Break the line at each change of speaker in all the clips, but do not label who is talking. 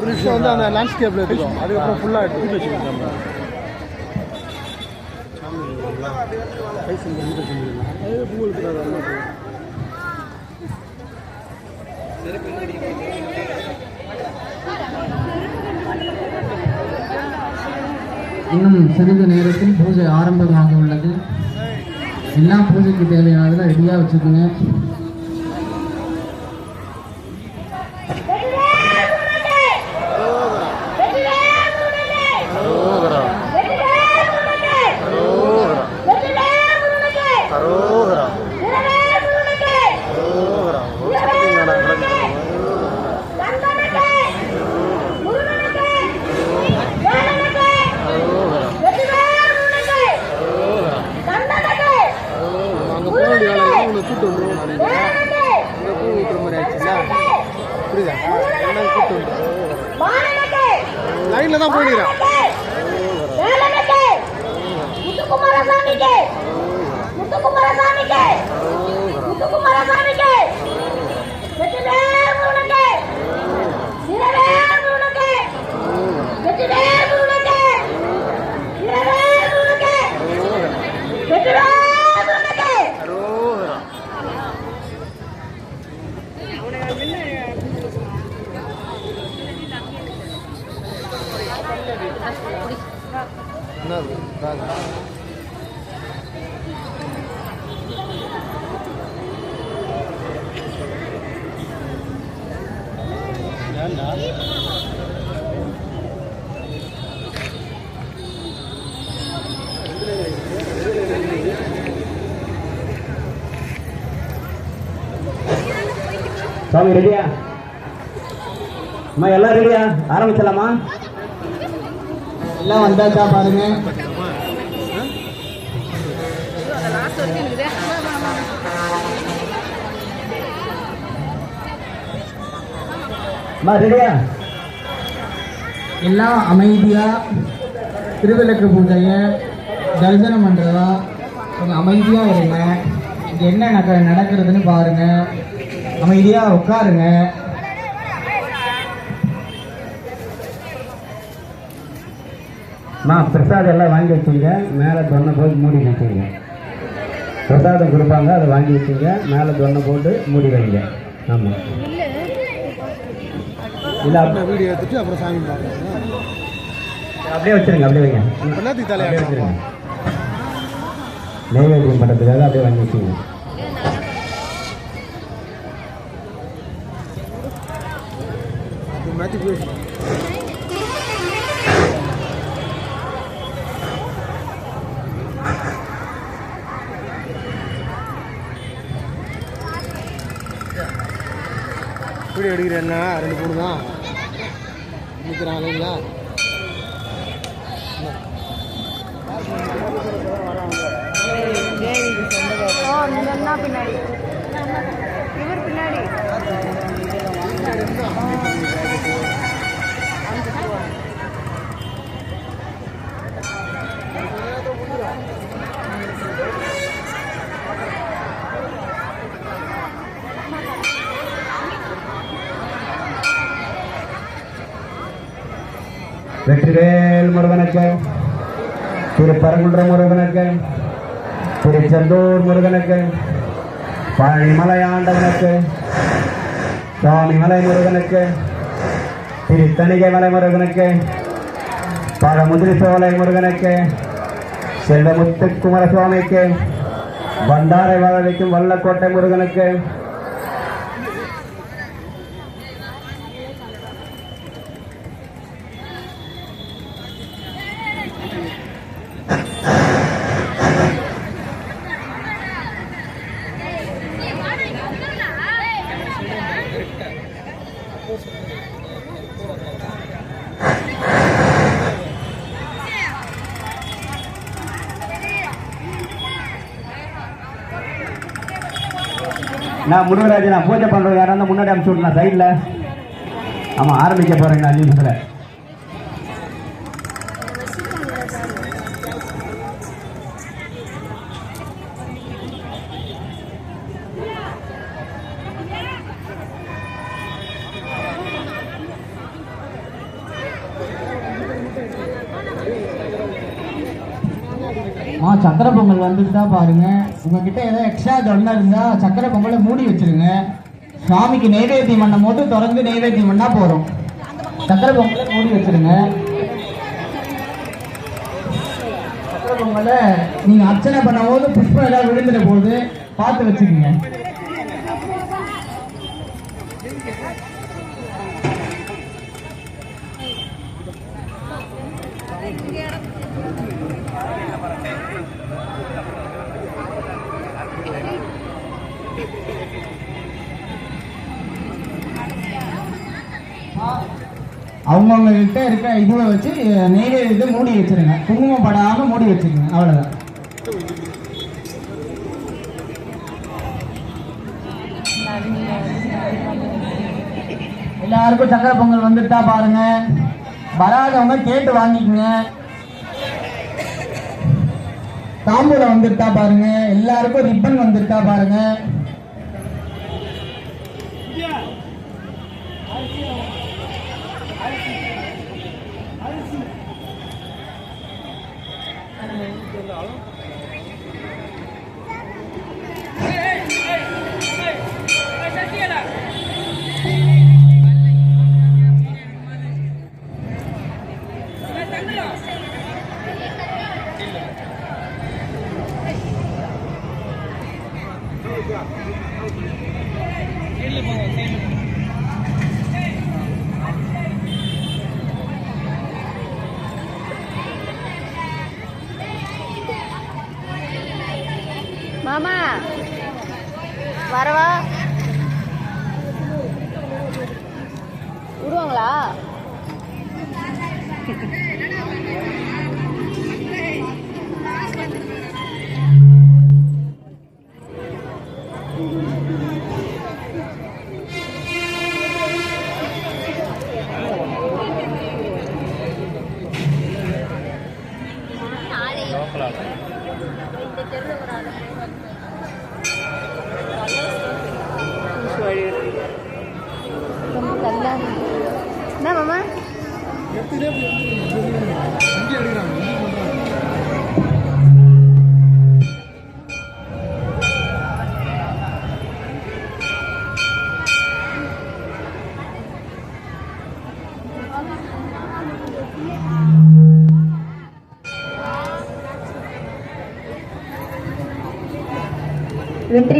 ஒரு நிமிஷம் வந்து அந்த லேண்ட்ஸ்கேப்பில் இருக்கும் அதுக்கப்புறம் ஃபுல்லாக எடுத்து வச்சுக்கோங்க
இன்னும் சிறிது நேரத்தில் பூஜை ஆரம்பமாக உள்ளது. எல்லா பூஜைக்கு தேவையானதெல்லாம் ரெடியாக வச்சுக்கோங்க.
முத்துக்குமாரசாமிக்கு முத்துக்குமாரசாமிக்கு முத்துக்குமாரசாமிக்கு வெற்றிவேல் முருகனுக்கு வீரவேல் முருகனுக்கு வெற்றிவேல் முருகனுக்கு வீரவேல் முருகனுக்கு வெற்றிவேல் முருகனுக்கு
சாமி ரெடியா அம்மா எல்லாம் ரெடியா ஆரம்பிச்சலாமா
எல்லாம் வந்தாச்சா பாருங்க.
அம்மா ரெடியா
எல்லாம் அமைதியா திருவிளக்கு பூஜையை தரிசனம் பண்ணுறதா கொஞ்சம் அமைதியா இருங்க. இங்க என்ன நட- நடக்கிறதுன்னு பாருங்க. அமைதியா உட்காருங்க.
அம்மா பிரசாதம் எல்லாம் வாங்கி வச்சுங்க மேலே தொன்னை போட்டு மூடி வச்சுங்க பிரசாதம் கொடுப்பாங்க அதை வாங்கி வச்சுங்க மேலே தொன்னை போட்டு மூடி வைங்க. ஆமாம் இல்லை
அப்புறம் வீடியோ எடுத்துட்டு அப்புறம் சாமி
அப்படியே வச்சிருங்க அப்படியே வைங்க. அப்படியே நெய்வேத்தியம் பண்ணுறதுக்காக அப்படியே வாங்கி வச்சுங்க
வீடியோ எடுக்கிறேன்னா ரெண்டு பொண்ணு தான் நிற்கிறாங்க இல்லைங்களா
பின்னாடி. இவர் பின்னாடி.
வெற்றிவேல் முருகனுக்கு திருப்பரங்குன்ற முருகனுக்கு திருச்செந்தூர் முருகனுக்கு பழனிமலை ஆண்டவனுக்கு சுவாமிமலை முருகனுக்கு திரு தணிகை மலை முருகனுக்கு பழமுதிரி சோலை முருகனுக்கு செல்வமுத்து குமாரசுவாமிக்கு பண்டாரை வாழ வைக்கும் வல்லக்கோட்டை முருகனுக்கு நான் முருகராஜ் நான் பூஜை பண்றது யாரா முன்னாடி அனுப்பிச்சு விடலாம் சைடில் ஆமா ஆரம்பிக்க போறேங்க அஞ்சு நிமிஷத்துல
ஆ சக்கரை பொங்கல் வந்துட்டா பாருங்க. உங்ககிட்ட ஏதோ எக்ஸ்ட்ரா தொண்டை இருந்தா சக்கரை பொங்கலை மூடி வச்சிருங்க. சாமிக்கு நைவேத்தியம் பண்ணும் போது திறந்து நைவேத்தியம் பண்ணா போறோம் சக்கரை பொங்கலை மூடி வச்சிருங்க. சக்கரை பொங்கலை நீங்க அர்ச்சனை பண்ணும் போது புஷ்பம் ஏதாவது விழுந்துட போது பார்த்து வச்சுக்கோங்க. அவங்கவுங்க கிட்ட இருக்க இதுவை வச்சு நெய்வேலியத்தை மூடி வச்சிருங்க. குங்குமம் படாம மூடி வச்சுருங்க. அவ்வளவுதான். எல்லாருக்கும் சக்கரை பொங்கல் வந்துட்டா பாருங்க. வராதவங்க கேட்டு வாங்கிக்கோங்க. தாம்பூலம் வந்துட்டா பாருங்க. எல்லாருக்கும் ரிப்பன் வந்துட்டா பாருங்க.
மாமா. வரவா? விடுவாங்களா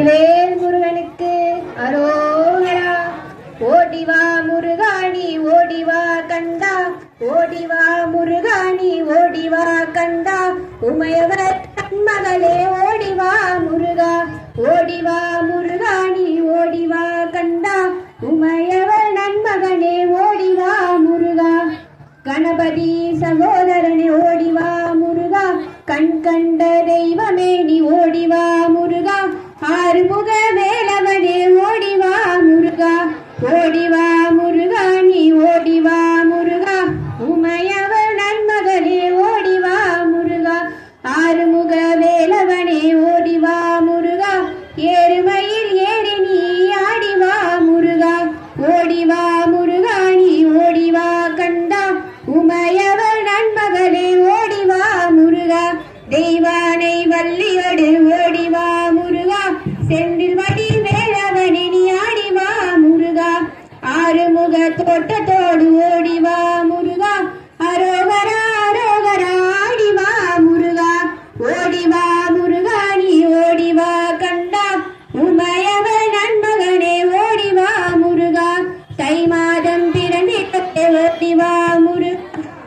வெற்றிவேல் முருகனுக்கு அரோகரா. ஓடிவா முருகாணி ஓடிவா கண்டா ஓடிவா முருகாணி ஓடிவா கண்டா உமையவர் மகளே ஓடிவா முருகா. ஓடிவா முருகாணி ஓடிவா கண்டா உமையவர் நன்மகனே ஓடிவா முருகா. கணபதி சகோதரனே ஓடிவா முருகா. கண் கண்ட தெய்வமே நீ ஓடி ஆறுமுக தோட்டத்தோடு ஓடிவா முருகா. அரோகரா அரோகரா ஆடிவா முருகா. ஓடிவா முருகா நீ ஓடிவா கண்டா உமையவர் நண்பகனே ஓடிவா முருகா. தை மாதம் பிறந்திடவே ஓடிவா முரு.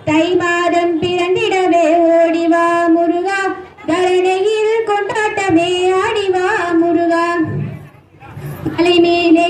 தை மாதம் பிறந்திடவே ஓடிவா முருகா. தரணையில் கொண்டாட்டமே ஆடிவா முருகா. மலை மேலே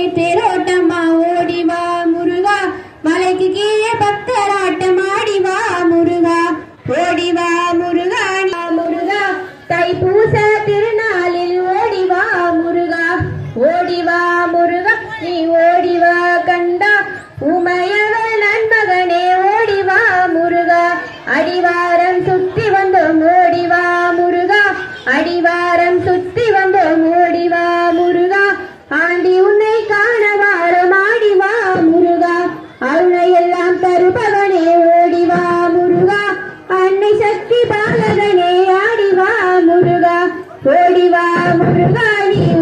அடிவாரம் சுத்தி வந்தோம் ஓடிவா முருகா. அடிவாரம் சுத்தி வந்தோம் ஓடிவா முருகா. ஆண்டி உன்னை காண வாரம் ஆடிவா முருகா. அருணை எல்லாம் தருபவனே ஓடிவா முருகா. அன்னை சக்தி பாலகனே
ஆடிவா முருகா. ஓடிவா முருகா நீ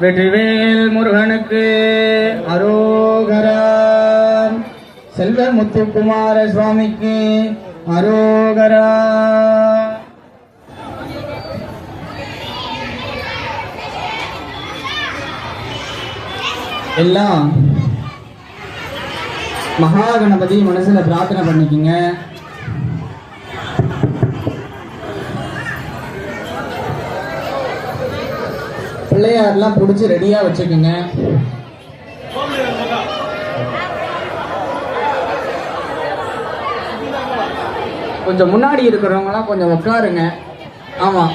வெற்றிவேல் முருகனுக்கு அரோகரா. செல்வ முத்துக்குமார சுவாமிக்கு அரோகரா. எல்லாம் மகா கணபதி மனசுல பிரார்த்தனை பண்ணிக்கங்க. பிள்ளையார்லாம் பிடிச்சி ரெடியாக வச்சுக்கோங்க. கொஞ்சம் முன்னாடி இருக்கிறவங்களாம் கொஞ்சம் உட்காருங்க. ஆமாம்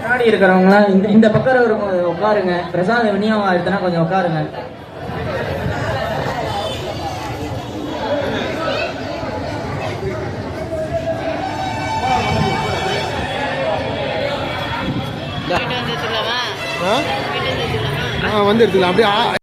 முன்னாடி இருக்கிறவங்களாம் இந்த இந்த பக்கம் இருக்கிறவங்க உட்காருங்க. பிரசாத விநியோகம் ஆயிடுச்சுன்னா கொஞ்சம் உட்காருங்க.
ஆ? ஆ வந்து எடுத்துக்கலாம் அப்படியே